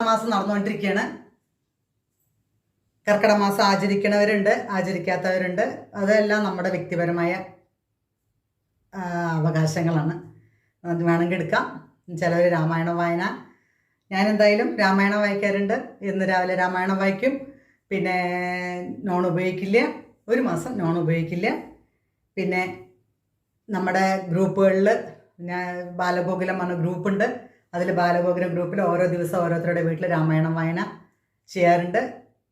മാസം നടന്നുകൊണ്ടിരിക്കുകയാണ്. കർക്കിടക മാസം ആചരിക്കണവരുണ്ട് ആചരിക്കാത്തവരുണ്ട്. അതെല്ലാം നമ്മുടെ വ്യക്തിപരമായ അവകാശങ്ങളാണ്. അത് വേണമെങ്കിൽ എടുക്കാം. ചിലവർ രാമായണ വായന. ഞാൻ എന്തായാലും രാമായണം വായിക്കാറുണ്ട്. ഇന്ന് രാവിലെ രാമായണം വായിക്കും. പിന്നെ നോൺ ഉപയോഗിക്കില്ല. ഒരു മാസം നോൺ ഉപയോഗിക്കില്ല. പിന്നെ നമ്മുടെ ഗ്രൂപ്പുകളിൽ ഞാൻ ബാലഗോകുലം പറഞ്ഞ ഗ്രൂപ്പുണ്ട്. അതിൽ ബാലഗോകുലം ഗ്രൂപ്പിൽ ഓരോ ദിവസം ഓരോരുത്തരുടെ വീട്ടിൽ രാമായണം വായന ചെയ്യാറുണ്ട്.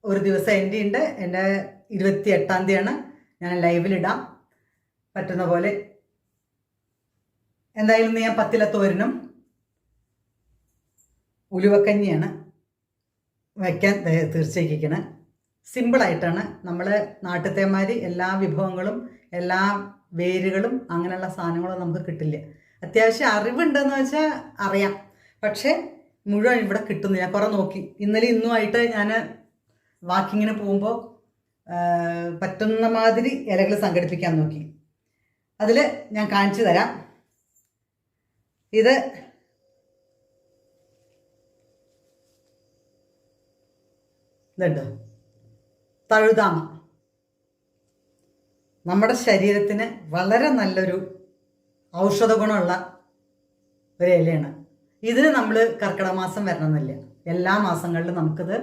ഒരു ദിവസം എന്റെ ഉണ്ട്. എന്റെ ഇരുപത്തി എട്ടാം തീയതിയാണ്. ഞാൻ ലൈവിലിടാം. പറ്റുന്ന പോലെ. എന്തായാലും ഞാൻ പത്തിലെ തോരനും ഉലുവക്കഞ്ഞിയാണ് വയ്ക്കാൻ തീർച്ചയായിക്കണേ സിമ്പിളായിട്ടാണ്. നമ്മൾ നാട്ടിലത്തേമാര് എല്ലാ വിഭവങ്ങളും എല്ലാ വേരുകളും അങ്ങനെയുള്ള സാധനങ്ങളും നമുക്ക് കിട്ടില്ല. അത്യാവശ്യം അറിവുണ്ടെന്ന് വെച്ചാൽ അറിയാം. പക്ഷേ മുഴുവൻ ഇവിടെ കിട്ടുന്നില്ല. കുറേ നോക്കി. ഇന്നലെ ഇന്നുമായിട്ട് ഞാൻ വാക്കിങ്ങിന് പോകുമ്പോൾ പറ്റുന്ന മാതിരി ഇലകൾ സംഘടിപ്പിക്കാൻ നോക്കി. അതിൽ ഞാൻ കാണിച്ചു തരാം. ഇത് ഇതുണ്ട്? തഴുതാമ. നമ്മുടെ ശരീരത്തിന് വളരെ നല്ലൊരു ഔഷധ ഗുണമുള്ള ഒരു ഇലയാണ്. ഇതിന് നമ്മൾ കർക്കിടക മാസം വരണമെന്നില്ല. എല്ലാ മാസങ്ങളിലും നമുക്കിത്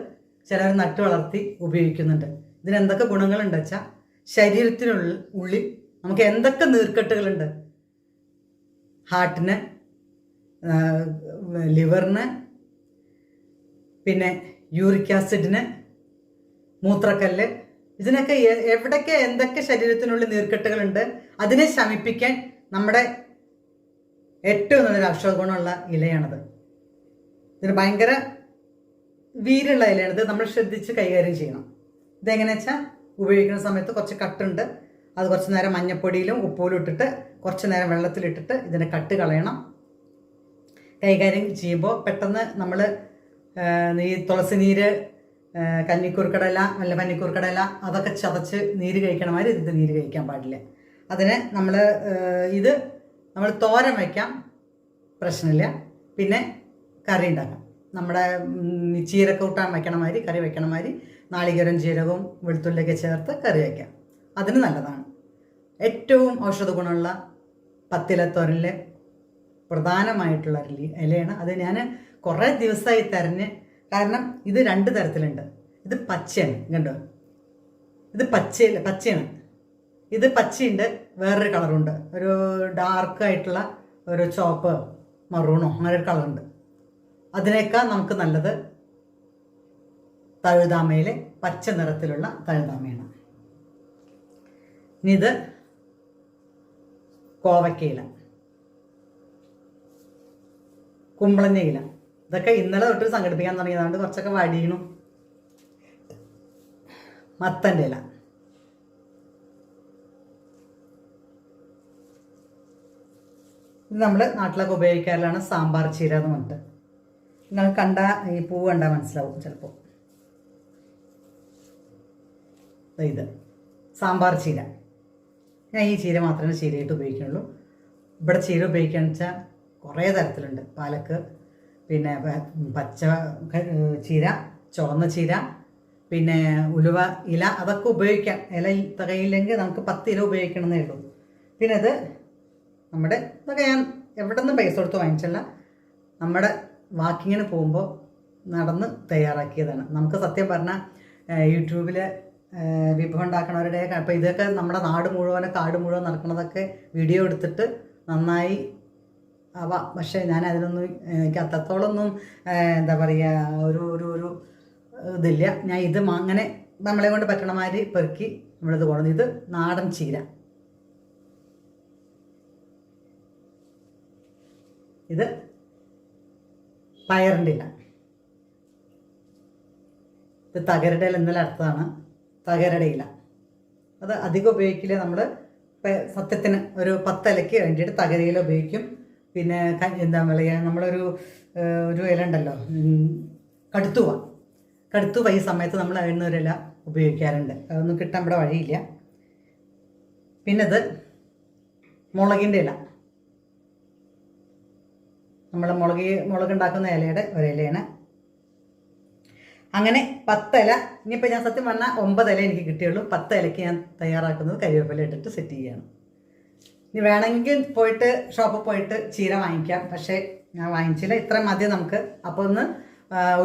ചിലർ നട്ട് വളർത്തി ഉപയോഗിക്കുന്നുണ്ട്. ഇതിന് എന്തൊക്കെ ഗുണങ്ങളുണ്ട് വെച്ചാൽ ശരീരത്തിനുള്ള ഉള്ളിൽ നമുക്ക് എന്തൊക്കെ നീർക്കെട്ടുകളുണ്ട്? ഹാർട്ടിന് ലിവറിന് പിന്നെ യൂറിക് ആസിഡിന് മൂത്രക്കല്ല് ഇതിനൊക്കെ എവിടൊക്കെ എന്തൊക്കെ ശരീരത്തിനുള്ളിൽ നീർക്കെട്ടുകളുണ്ട് അതിനെ ശമിപ്പിക്കാൻ നമ്മുടെ ഏറ്റവും നല്ലൊരു അക്ഷര ഗുണമുള്ള ഇലയാണത്. ഇതിന് ഭയങ്കര വീരുള്ള ഇലയാണ് ഇത് നമ്മൾ ശ്രദ്ധിച്ച് കൈകാര്യം ചെയ്യണം. ഇതെങ്ങനെയാ വെച്ചാൽ ഉപയോഗിക്കുന്ന സമയത്ത് കുറച്ച് കട്ടുണ്ട്. അത് കുറച്ച് നേരം മഞ്ഞപ്പൊടിയിലും ഉപ്പൂലും ഇട്ടിട്ട് കുറച്ച് നേരം വെള്ളത്തിലിട്ടിട്ട് ഇതിനെ കട്ട് കളയണം. കൈകാര്യം ചെയ്യുമ്പോൾ പെട്ടെന്ന് നമ്മൾ ഈ തുളസി നീര് കഞ്ഞിക്കൂർക്കടല അല്ല പന്നിക്കൂർക്കടല അതൊക്കെ ചതച്ച് നീര് കഴിക്കണമാതിരി ഇതിന്റെ നീര് കഴിക്കാൻ പാടില്ല. അതിന് നമ്മൾ ഇത് നമ്മൾ തോരൻ വയ്ക്കാം പ്രശ്നമില്ല. പിന്നെ കറി ഉണ്ടാക്കാം. നമ്മുടെ ചീരക്ക കൂട്ടാൻ വയ്ക്കണ മാതിരി കറി വയ്ക്കണ മാതിരി നാളികേരം ജീരകവും വെളുത്തുള്ളിയൊക്കെ ചേർത്ത് കറി വയ്ക്കാം അതിന് നല്ലതാണ്. ഏറ്റവും ഔഷധ ഗുണമുള്ള പത്തിലത്തോരനിലെ പ്രധാനമായിട്ടുള്ള ഇലയാണ്. അത് ഞാൻ കുറേ ദിവസമായി തെരഞ്ഞ് കാരണം ഇത് രണ്ട് തരത്തിലുണ്ട്. ഇത് പച്ചയാണ് കണ്ടോ? ഇത് പച്ചയില്ല പച്ചയാണ്. ഇത് പച്ചയുണ്ട് വേറൊരു കളറുണ്ട്. ഒരു ഡാർക്ക് ആയിട്ടുള്ള ഒരു ചോപ്പ് മറൂണോ അങ്ങനെ ഒരു കളറുണ്ട്. അതിനേക്കാൾ നമുക്ക് നല്ലത് തഴുതാമയിലെ പച്ച നിറത്തിലുള്ള തഴുതാമയാണ്. ഇനി ഇത് കോവക്കയില കുമ്പളഞ്ഞയില ഇതൊക്കെ ഇന്നലെ തൊട്ട് സംഘടിപ്പിക്കാൻ തുടങ്ങിയതുകൊണ്ട് കുറച്ചൊക്കെ വടിയണു. മത്തന്റെ ഇല. ഇത് നമ്മൾ നാട്ടിലൊക്കെ ഉപയോഗിക്കാറുള്ളതാണ് സാമ്പാർ ചീര എന്ന് പറഞ്ഞിട്ട്. നിങ്ങൾ കണ്ട ഈ പൂ കണ്ടാൽ മനസ്സിലാവും ചിലപ്പോൾ ഇത്. സാമ്പാർ ചീര. ഞാൻ ഈ ചീര മാത്രമേ ചീരയായിട്ട് ഉപയോഗിക്കുന്നുള്ളൂ. ഇവിടെ ചീര ഉപയോഗിക്കുകയെന്ന് വെച്ചാൽ കുറേ തരത്തിലുണ്ട്. പാലക്ക് പിന്നെ പച്ച ചീര ചുവന്ന ചീര പിന്നെ ഉലുവ ഇല അതൊക്കെ ഉപയോഗിക്കാം. ഇല തകയില്ലെങ്കിൽ നമുക്ക് പത്ത് ഇല ഉപയോഗിക്കണമെന്നേ ഉള്ളൂ. പിന്നെ ഇത് നമ്മുടെ ഇതൊക്കെ ഞാൻ എവിടെ നിന്ന് പൈസ കൊടുത്ത് വാങ്ങിച്ചല്ല. നമ്മുടെ വാക്കിങ്ങിന് പോകുമ്പോൾ നടന്ന് തയ്യാറാക്കിയതാണ്. നമുക്ക് സത്യം പറഞ്ഞാൽ യൂട്യൂബിൽ വിഭവം ഉണ്ടാക്കണവരുടെ അപ്പോൾ ഇതൊക്കെ നമ്മുടെ നാട് മുഴുവനും കാട് മുഴുവൻ നടക്കുന്നതൊക്കെ വീഡിയോ എടുത്തിട്ട് നന്നായി അവ. പക്ഷേ ഞാൻ അതിനൊന്നും എനിക്ക് അത്രത്തോളം ഒന്നും എന്താ പറയുക ഒരു ഒരു ഒരു ഇതില്ല. ഞാൻ ഇത് അങ്ങനെ നമ്മളെ കൊണ്ട് പറ്റണമാതിരി പെറുക്കി നമ്മളിത് കൊണ്ടു ഇത് നാടൻ ചീര. ഇത് പയറിന്റെ ഇല. ഇത് തകരയുടെ ഇല എന്നല്ല അർത്ഥമാണ് തകരയുടെ ഇല. അത് അധികം ഉപയോഗിക്കില്ല. നമ്മൾ സത്യത്തിന് ഒരു പത്തിലയ്ക്ക് വേണ്ടിയിട്ട് തകരയില ഉപയോഗിക്കും. പിന്നെ എന്താ പറയുക നമ്മളൊരു ഒരു ഇല ഉണ്ടല്ലോ കടുത്തുവ. കടുത്തുവ ഈ സമയത്ത് നമ്മൾ എഴുന്നൂരില ഉപയോഗിക്കാറുണ്ട്. അതൊന്നും കിട്ടാൻ ഇവിടെ വഴിയില്ല. പിന്നെ ഇത് മുളകിന്റെ ഇല. നമ്മൾ മുളക് മുളക് ഉണ്ടാക്കുന്ന ഇലയുടെ ഒരിലയാണ് അങ്ങനെ പത്തില ഇനിയിപ്പോൾ ഞാൻ സത്യം പറഞ്ഞാൽ ഒമ്പത് ഇല എനിക്ക് കിട്ടിയുള്ളൂ. പത്ത് ഇലയ്ക്ക് ഞാൻ തയ്യാറാക്കുന്നത് കരിവേപ്പില ഇട്ടിട്ട് സെറ്റ് ചെയ്യുകയാണ് ഇനി വേണമെങ്കിൽ പോയിട്ട് ഷോപ്പിൽ പോയിട്ട് ചീര വാങ്ങിക്കാം. പക്ഷേ ഞാൻ വാങ്ങിച്ചില്ല. ഇത്ര മതി നമുക്ക്. അപ്പോൾ ഒന്ന്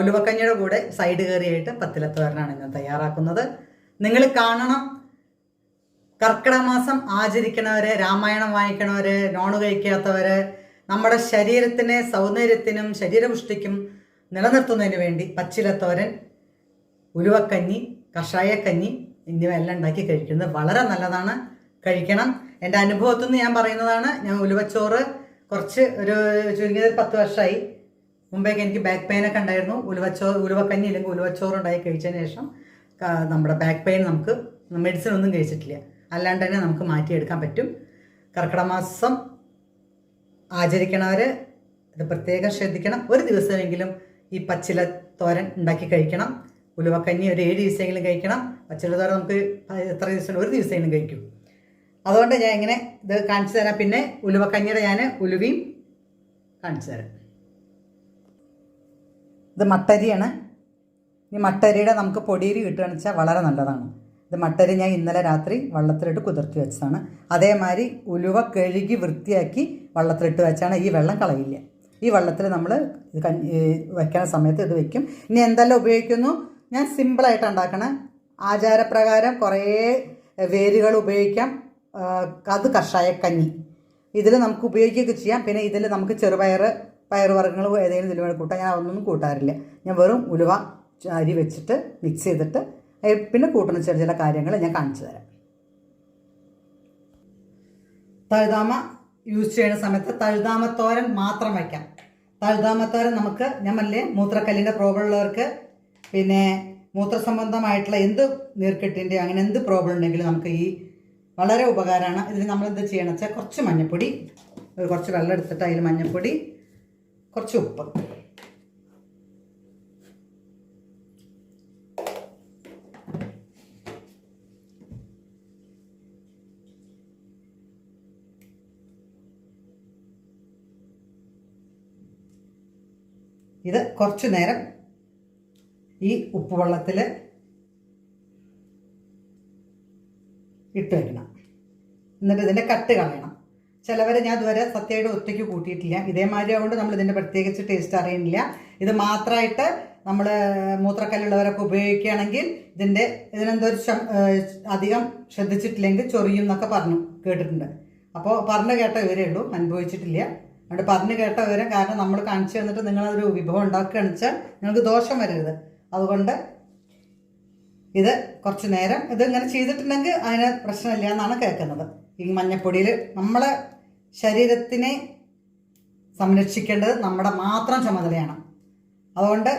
ഉലുവക്കഞ്ഞിയുടെ കൂടെ സൈഡ് കയറിയായിട്ട് പത്തിലത്തോരനാണ് ഞാൻ തയ്യാറാക്കുന്നത്. നിങ്ങൾ കാണണം. കർക്കിടക മാസം ആചരിക്കണവര് രാമായണം വായിക്കണവര് നോണ് കഴിക്കാത്തവര് നമ്മുടെ ശരീരത്തിനെ സൗന്ദര്യത്തിനും ശരീരപുഷ്ടിക്കും നിലനിർത്തുന്നതിന് വേണ്ടി പച്ചിലത്തോരൻ ഉലുവക്കഞ്ഞി കഷായക്കഞ്ഞി എന്നിവ എല്ലാം ഉണ്ടാക്കി കഴിക്കുന്നത് വളരെ നല്ലതാണ്. കഴിക്കണം. എന്റെ അനുഭവത്തിൽ നിന്ന് ഞാൻ പറയുന്നതാണ് ഞാൻ ഉലുവച്ചോറ് കുറച്ച് ഒരു ചുരുങ്ങിയത് പത്ത് വർഷമായി. മുമ്പേക്ക് എനിക്ക് ബാക്ക് പെയിൻ ഒക്കെ ഉണ്ടായിരുന്നു. ഉലുവച്ചോ ഉലുവക്കഞ്ഞി അല്ലെങ്കിൽ ഉലുവച്ചോറ് ഉണ്ടായി കഴിച്ചതിന് ശേഷം നമ്മുടെ ബാക്ക് പെയിൻ നമുക്ക് മെഡിസിൻ ഒന്നും കഴിച്ചിട്ടില്ല. അല്ലാണ്ട് തന്നെ നമുക്ക് മാറ്റിയെടുക്കാൻ പറ്റും. കർക്കിടക മാസം ആചരിക്കണവർ ഇത് പ്രത്യേകം ശ്രദ്ധിക്കണം. ഒരു ദിവസമെങ്കിലും ഈ പച്ചില തോരൻ ഉണ്ടാക്കി കഴിക്കണം. ഉലുവക്കഞ്ഞി ഒരു ഏഴ് ദിവസമെങ്കിലും കഴിക്കണം. പച്ചില തോരൻ നമുക്ക് എത്ര ദിവസം ഒരു ദിവസമെങ്കിലും കഴിക്കും. അതുകൊണ്ട് ഞാൻ ഇങ്ങനെ ഇത് കാണിച്ചു തരാം. പിന്നെ ഉലുവക്കഞ്ഞിയുടെ ഞാൻ ഉലുവയും കാണിച്ചു തരാം. ഇത് മട്ടരിയാണ്. ഈ മട്ടരിയുടെ നമുക്ക് പൊടിയിൽ കിട്ടുകയെന്ന് വെച്ചാൽ വളരെ നല്ലതാണ്. ഇത് മട്ടരി ഞാൻ ഇന്നലെ രാത്രി വെള്ളത്തിലിട്ട് കുതിർത്തി വെച്ചതാണ്. അതേമാതിരി ഉലുവ കഴുകി വൃത്തിയാക്കി വെള്ളത്തിലിട്ട് വെച്ചാണ് ഈ വെള്ളം കളയില്ല. ഈ വെള്ളത്തിൽ നമ്മൾ കഞ്ഞി സമയത്ത് ഇത് വയ്ക്കും ഇനി എന്തെല്ലാം ഉപയോഗിക്കുന്നു? ഞാൻ സിമ്പിളായിട്ട് ഉണ്ടാക്കണേ ആചാരപ്രകാരം കുറേ വേരുകൾ ഉപയോഗിക്കാം. അത് കഷായക്കഞ്ഞി ഇതിൽ നമുക്ക് ഉപയോഗിക്കുകയൊക്കെ ചെയ്യാം. പിന്നെ ഇതിൽ നമുക്ക് ചെറുപയർ പയറുവർഗങ്ങൾ ഏതെങ്കിലും വേണം കൂട്ടാം. ഞാൻ അതൊന്നും കൂട്ടാറില്ല. ഞാൻ വെറും ഉലുവ അരി വെച്ചിട്ട് മിക്സ് ചെയ്തിട്ട് പിന്നെ കൂട്ടുന്ന ചെറിയ ചില കാര്യങ്ങൾ ഞാൻ കാണിച്ചു തരാം. തഴുതാമ യൂസ് ചെയ്യുന്ന സമയത്ത് തഴുതാമത്തോരൻ മാത്രം വയ്ക്കാം. തഴുതാമത്തോരൻ നമുക്ക് ഞമ്മല്ലേ മൂത്രക്കല്ലിന്റെ പ്രോബ്ലം ഉള്ളവർക്ക് പിന്നെ മൂത്രസംബന്ധമായിട്ടുള്ള എന്ത് നീർക്കെട്ടിന്റെ അങ്ങനെ എന്ത് പ്രോബ്ലം ഉണ്ടെങ്കിലും നമുക്ക് ഈ വളരെ ഉപകാരമാണ്. ഇതിന് നമ്മൾ എന്ത് ചെയ്യണം വെച്ചാൽ കുറച്ച് മഞ്ഞൾപ്പൊടി ഒരു കുറച്ച് വെള്ളം എടുത്തിട്ട് അതിൽ മഞ്ഞൾപ്പൊടി കുറച്ച് ഉപ്പ്. ഇത് കുറച്ചു നേരം ഈ ഉപ്പുവെള്ളത്തിൽ ഇട്ട് എന്നിട്ട് ഇതിന്റെ കട്ട് കളയണം. ചിലവരെ ഞാൻ ഇതുവരെ സത്യമായിട്ട് ഒറ്റയ്ക്ക് കൂട്ടിയിട്ടില്ല. ഇതേമാതിരി ആയതുകൊണ്ട് നമ്മൾ ഇതിന്റെ പ്രത്യേകിച്ച് ടേസ്റ്റ് അറിയുന്നില്ല. ഇത് മാത്രമായിട്ട് നമ്മൾ മൂത്രക്കല്ലുള്ളവരൊക്കെ ഉപയോഗിക്കുകയാണെങ്കിൽ ഇതിന്റെ ഇതിനെന്തോ ഒരു അധികം ശ്രദ്ധിച്ചിട്ടില്ലെങ്കിൽ ചൊറിയും എന്നൊക്കെ പറഞ്ഞു കേട്ടിട്ടുണ്ട്. അപ്പോൾ പറഞ്ഞു കേട്ട വിവരേ ഉള്ളൂ. അനുഭവിച്ചിട്ടില്ല. അതുകൊണ്ട് പറഞ്ഞു കേട്ട വിവരം കാരണം നമ്മൾ കാണിച്ചു തന്നിട്ട് നിങ്ങളതൊരു വിഭവം ഉണ്ടാക്കുകയാണെന്ന് വെച്ചാൽ നിങ്ങൾക്ക് ദോഷം വരരുത്. അതുകൊണ്ട് ഇത് കുറച്ച് നേരം ഇത് ഇങ്ങനെ ചെയ്തിട്ടുണ്ടെങ്കിൽ അതിന് പ്രശ്നമില്ല എന്നാണ് കേൾക്കുന്നത്. ഈ മഞ്ഞപ്പൊടിയിൽ നമ്മളെ ശരീരത്തിനെ സംരക്ഷിക്കേണ്ടത് നമ്മുടെ മാത്രം ചുമതലയാണ്. അതുകൊണ്ട്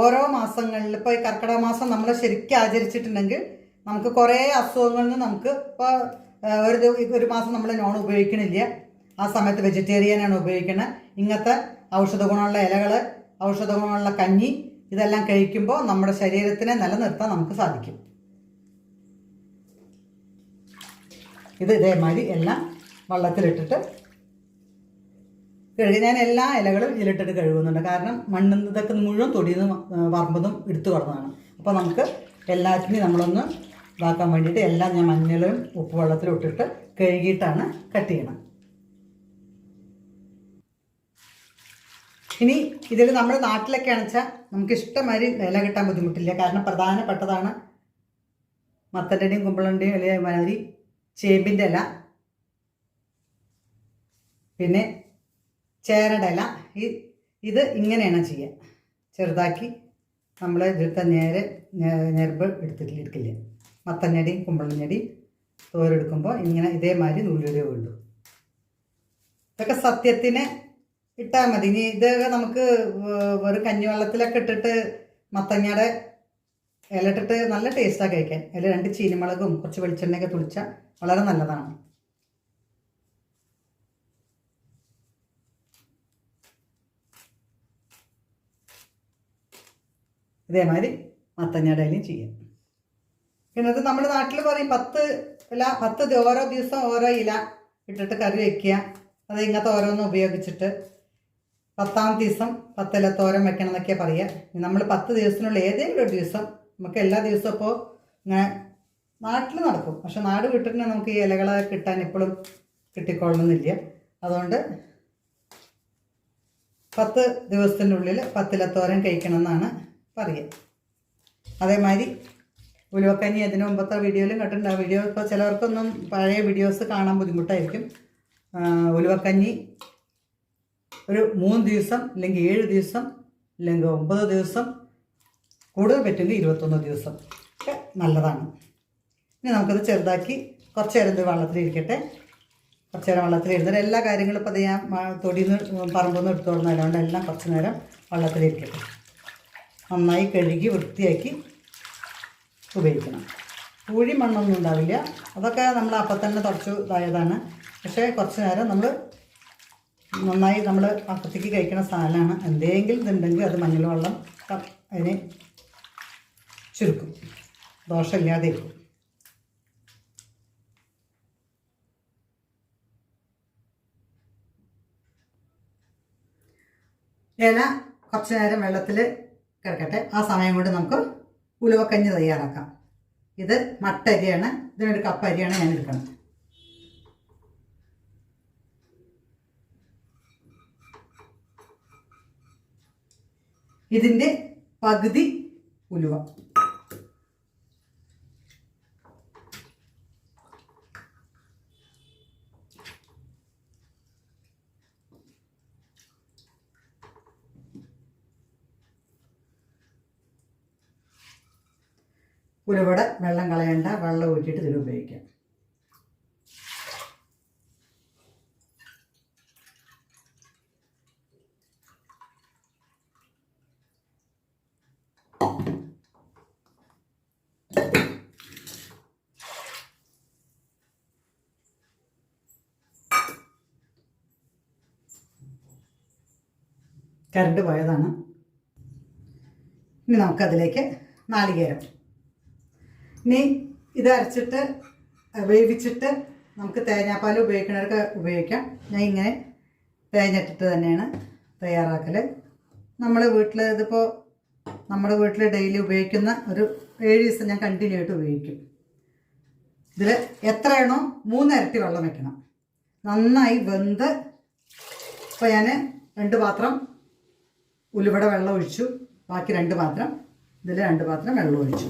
ഓരോ മാസങ്ങളിൽ ഇപ്പോൾ ഈ കർക്കിടക മാസം നമ്മൾ ശരിക്കും ആചരിച്ചിട്ടുണ്ടെങ്കിൽ നമുക്ക് കുറേ അസുഖങ്ങളിൽ നിന്ന് നമുക്ക് ഇപ്പോൾ ഒരു ഒരു മാസം നമ്മൾ നോൺ ഉപയോഗിക്കണില്ല. ആ സമയത്ത് വെജിറ്റേറിയനാണ് ഉപയോഗിക്കുന്നത് ഇങ്ങനത്തെ ഔഷധ ഗുണമുള്ള ഇലകൾ ഔഷധ ഗുണമുള്ള കഞ്ഞി ഇതെല്ലാം കഴിക്കുമ്പോൾ നമ്മുടെ ശരീരത്തിനെ നിലനിർത്താൻ നമുക്ക് സാധിക്കും. ഇത് ഇതേമാതിരി എല്ലാം വെള്ളത്തിലിട്ടിട്ട് കഴുകി ഞാൻ എല്ലാ ഇലകളും ഇതിലിട്ടിട്ട് കഴുകുന്നുണ്ട്. കാരണം മണ്ണിൽ ഇതൊക്കെ മുഴുവൻ തൊടിയിൽ നിന്ന് വറമ്പതും എടുത്തു കളഞ്ഞതാണ്. അപ്പോൾ നമുക്ക് എല്ലാത്തിനെയും നമ്മളൊന്ന് ഇതാക്കാൻ വേണ്ടിയിട്ട് എല്ലാം ഞാൻ മഞ്ഞളും ഉപ്പുവെള്ളത്തിലും ഇട്ടിട്ട് കഴുകിയിട്ടാണ് കട്ട് ചെയ്യണം. ഇനി ഇതിൽ നമ്മുടെ നാട്ടിലൊക്കെ ആണെച്ചാൽ നമുക്ക് ഇഷ്ടമാതിരി വില കിട്ടാൻ ബുദ്ധിമുട്ടില്ല. കാരണം പ്രധാനപ്പെട്ടതാണ് മത്തന്റെയും കുമ്പളന്റെയും ഇല മാതിരി ചേമ്പിന്റെ ഇല പിന്നെ ചേരയുടെ ഇല. ഈ ഇത് ഇങ്ങനെയാണ് ചെയ്യുക. ചെറുതാക്കി നമ്മൾ ഇതിലത്തെ നേരെ ഞെരമ്പ് എടുക്കില്ല മത്തഞ്ഞടിയും കുമ്പളഞ്ഞടിയും തോരെടുക്കുമ്പോൾ ഇങ്ങനെ ഇതേമാതിരി നുള്ളിയിടേ ഉള്ളൂ ഇതൊക്കെ സത്യത്തിന് ഇട്ടാൽ മതി. ഇനി ഇത് നമുക്ക് വെറും കഞ്ഞിവെള്ളത്തിലൊക്കെ ഇട്ടിട്ട് മത്തങ്ങയുടെ ഇല ഇട്ടിട്ട് നല്ല ടേസ്റ്റാണ് കഴിക്കാൻ. അതിൽ രണ്ട് ചീനിമുളകും കുറച്ച് വെളിച്ചെണ്ണയൊക്കെ തുളിച്ചാൽ വളരെ നല്ലതാണ്. ഇതേമാതിരി മത്തങ്ങയുടെ ഇലയും ചെയ്യാം. പിന്നെ ഇത് നമ്മുടെ നാട്ടിൽ പറയും പത്ത് ഇല പത്ത് ഓരോ ദിവസം ഓരോ ഇല ഇട്ടിട്ട് കറി വയ്ക്കുക അത് ഇങ്ങനത്തെ ഓരോന്നും ഉപയോഗിച്ചിട്ട് പത്താമത്തെ ദിവസം പത്തില തോരൻ വെക്കണം എന്നൊക്കെ പറയുക നമ്മൾ പത്ത് ദിവസത്തിനുള്ള ഏതെങ്കിലും ഒരു ദിവസം നമുക്ക് എല്ലാ ദിവസവും ഇപ്പോൾ ഇങ്ങനെ നാട്ടിൽ നടക്കും. പക്ഷെ നാട് വിട്ടിട്ട് നമുക്ക് ഈ ഇലകളെ കിട്ടാൻ ഇപ്പോഴും കിട്ടിക്കൊള്ളണമെന്നില്ല അതുകൊണ്ട് പത്ത് ദിവസത്തിന്റെ ഉള്ളിൽ പത്തിലത്തോരൻ കഴിക്കണം എന്നാണ് പറയുക. അതേമാതിരി ഉലുവക്കഞ്ഞി അതിന് മുമ്പത്തെ വീഡിയോയിലും കണ്ടിട്ടുണ്ട് വീഡിയോ ഇപ്പോൾ ചിലവർക്കൊന്നും പഴയ വീഡിയോസ് കാണാൻ ബുദ്ധിമുട്ടായിരിക്കും. ഉലുവക്കഞ്ഞി ഒരു മൂന്ന് ദിവസം അല്ലെങ്കിൽ ഏഴ് ദിവസം അല്ലെങ്കിൽ ഒമ്പത് ദിവസം കൂടുതൽ പറ്റുമെങ്കിൽ ഇരുപത്തൊന്ന് ദിവസം ഒക്കെ നല്ലതാണ്. ഇനി നമുക്കത് ചെറുതാക്കി കുറച്ച് നേരം ഇത് വെള്ളത്തിലിരിക്കട്ടെ. കുറച്ച് നേരം വെള്ളത്തിലിരുന്നിട്ട് എല്ലാ കാര്യങ്ങളും ഇപ്പോൾ ഞാൻ തൊടിയിൽ നിന്ന് പറമ്പിൽ നിന്ന് എടുത്തു കൊടുക്കുന്ന അതുകൊണ്ട് എല്ലാം കുറച്ച് നേരം വെള്ളത്തിലിരിക്കട്ടെ. നന്നായി കഴുകി വൃത്തിയാക്കി ഉപയോഗിക്കണം. പൂഴി മണ്ണൊന്നും ഉണ്ടാവില്ല. അതൊക്കെ നമ്മൾ അപ്പം തന്നെ തുടച്ചു ഇതായതാണ്. പക്ഷേ കുറച്ച് നേരം നമ്മൾ നന്നായി നമ്മൾ അപ്പത്തേക്ക് കഴിക്കുന്ന സാധനമാണ്. എന്തെങ്കിലും ഇതുണ്ടെങ്കിൽ അത് മഞ്ഞൾ വെള്ളം അതിനെ ചുരുക്കും. ദോഷമില്ലാതെ ഇല കുറച്ച് നേരം വെള്ളത്തിൽ കിടക്കട്ടെ. ആ സമയം കൊണ്ട് നമുക്ക് ഉലുവക്കഞ്ഞ് തയ്യാറാക്കാം. ഇത് മട്ടരിയാണ്. ഇതിനൊരു കപ്പ് അരിയാണ് ഞാൻ എടുക്കണം ഇതിന്റെ പകുതി ഉലുവ. ഉലുവയുടെ വെള്ളം കളയണ്ട വെള്ളം ഊറ്റിയിട്ട് ഇതിൽ ഉപയോഗിക്കാം. കരണ്ട് പോയതാണ്. ഇനി നമുക്കതിലേക്ക് നാളികേരം ഇനി ഇത് അരച്ചിട്ട് വേവിച്ചിട്ട് നമുക്ക് തേങ്ങാപ്പാൽ ഉപയോഗിക്കുന്നവർക്ക് ഉപയോഗിക്കാം. ഞാൻ ഇങ്ങനെ തേങ്ങയിട്ടിട്ട് തന്നെയാണ് തയ്യാറാക്കൽ നമ്മുടെ വീട്ടിൽ ഇതിപ്പോൾ നമ്മുടെ വീട്ടിൽ ഡെയിലി ഉപയോഗിക്കുന്ന ഒരു ഏഴ് ദിവസം ഞാൻ കണ്ടിന്യൂ ആയിട്ട് ഉപയോഗിക്കും. ഇതിൽ എത്രയാണോ മൂന്നിരട്ടി വെള്ളം വെക്കണം. നന്നായി വെന്ത് ഇപ്പോൾ ഞാൻ രണ്ട് പാത്രം ഉലുവട വെള്ളം ഒഴിച്ചു. ബാക്കി രണ്ട് പാത്രം. ഇതിൽ രണ്ട് പാത്രം വെള്ളം ഒഴിച്ചു.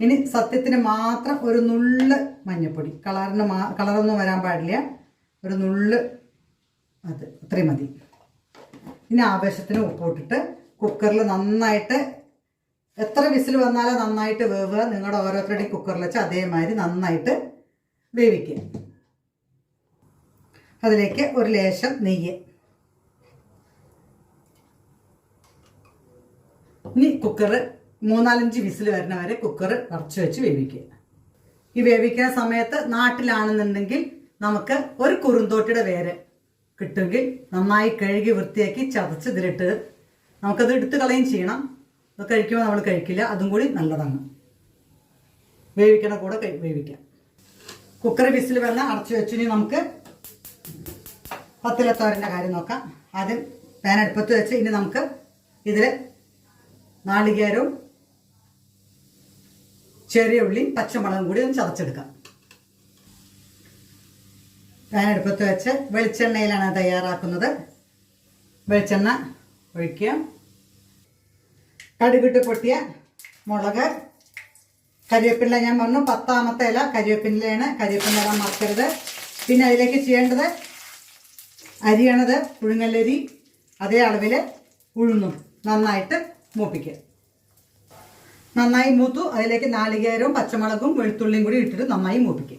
ഇനി സത്യത്തിന് മാത്രം ഒരു നുള്ള് മഞ്ഞൾപ്പൊടി കളറിന് കളറൊന്നും വരാൻ പാടില്ല. ഒരു നുള്ള് അത് അത്രയും മതി. ഇനി ആവേശത്തിന് ഉപ്പിട്ടിട്ട് കുക്കറിൽ നന്നായിട്ട് എത്ര വിസിൽ വന്നാലും നന്നായിട്ട് വേവുക. നിങ്ങളുടെ ഓരോരുത്തരുടെയും കുക്കറിൽ വെച്ച് അതേമാതിരി നന്നായിട്ട് വേവിക്കുക. അതിലേക്ക് ഒരു ലേശം നെയ്യ്. ഇനി കുക്കർ മൂന്നാലഞ്ച് വിസിൽ വരുന്ന വരെ കുക്കർ കുറച്ച് വെച്ച് വേവിക്കുക. ഈ വേവിക്കുന്ന സമയത്ത് നാട്ടിലാണെന്നുണ്ടെങ്കിൽ നമുക്ക് ഒരു കുറുന്തോട്ടിയുടെ വേര് കിട്ടുമെങ്കിൽ നന്നായി കഴുകി വൃത്തിയാക്കി ചതച്ച് ഇതിലിട്ട് നമുക്കത് എടുത്ത് കളയും ചെയ്യണം. അത് കഴിക്കുമ്പോൾ നമ്മൾ കഴിക്കില്ല അതും കൂടി നല്ലതാണ്. വേവിക്കണ കൂടെ വേവിക്കാം. കുക്കർ വിസിൽ വെള്ളം അടച്ചു വെച്ചു നമുക്ക് പത്തിലത്തോരന്റെ കാര്യം നോക്കാം. ആദ്യം പാൻ അടുപ്പത്ത് വെച്ച് ഇനി നമുക്ക് ഇതിൽ നാളികേരവും ചെറിയ ഉള്ളിയും പച്ചമുളകും കൂടി ഒന്ന് ചതച്ചെടുക്കാം. പാൻ അടുപ്പത്ത് വെച്ച് വെളിച്ചെണ്ണയിലാണ് തയ്യാറാക്കുന്നത്. വെളിച്ചെണ്ണ ഒഴിക്കുക. കടുകിട്ട് പൊട്ടിയ മുളക് കരിവേപ്പില ഞാൻ പറഞ്ഞു പത്താമത്തെ ഇല കരിവേപ്പിലയാണ്. കരിവേപ്പില ഇല മറക്കരുത്. പിന്നെ അതിലേക്ക് ചെയ്യേണ്ടത് അരിയാണത് പുഴുങ്ങല്ലരി അതേ അളവിൽ ഉഴുന്നും നന്നായിട്ട് മൂപ്പിക്കുക നന്നായി മൂത്തു. അതിലേക്ക് നാളികേരവും പച്ചമുളകും വെളുത്തുള്ളിയും കൂടി ഇട്ടിട്ട് നന്നായി മൂപ്പിക്കുക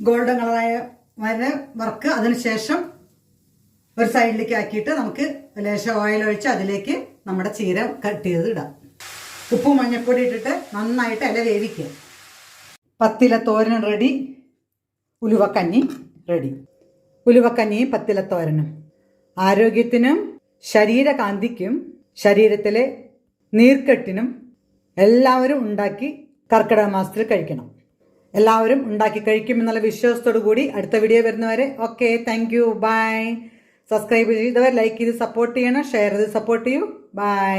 ഗോൾഡൻ കളറായ വരെ വർക്ക് അതിനുശേഷം ഒരു സൈഡിലേക്ക് ആക്കിയിട്ട് നമുക്ക് ലേശം ഓയിൽ ഒഴിച്ച് അതിലേക്ക് നമ്മുടെ ചീര കട്ട് ചെയ്ത് ഇടാം. ഉപ്പും മഞ്ഞൾപ്പൊടി ഇട്ടിട്ട് നന്നായിട്ട് ഇല വേവിക്കുക പത്തില തോരൻ റെഡി ഉലുവക്കഞ്ഞി റെഡി ഉലുവക്കഞ്ഞിയും പത്തിലത്തോരനും. ആരോഗ്യത്തിനും ശരീരകാന്തിക്കും ശരീരത്തിലെ നീർക്കെട്ടിനും എല്ലാവരും ഉണ്ടാക്കി കർക്കിടക മാസത്തിൽ കഴിക്കണം. എല്ലാവരും ഉണ്ടാക്കി കഴിക്കുമെന്നുള്ള വിശ്വാസത്തോടു കൂടി അടുത്ത വീഡിയോ വരുന്നവരെ okay thank you bye subscribe ചെയ്തവർ ലൈക്ക് ചെയ്ത് സപ്പോർട്ട് ചെയ്യണം ഷെയർ ചെയ്ത് സപ്പോർട്ട് ചെയ്യൂ. ബൈ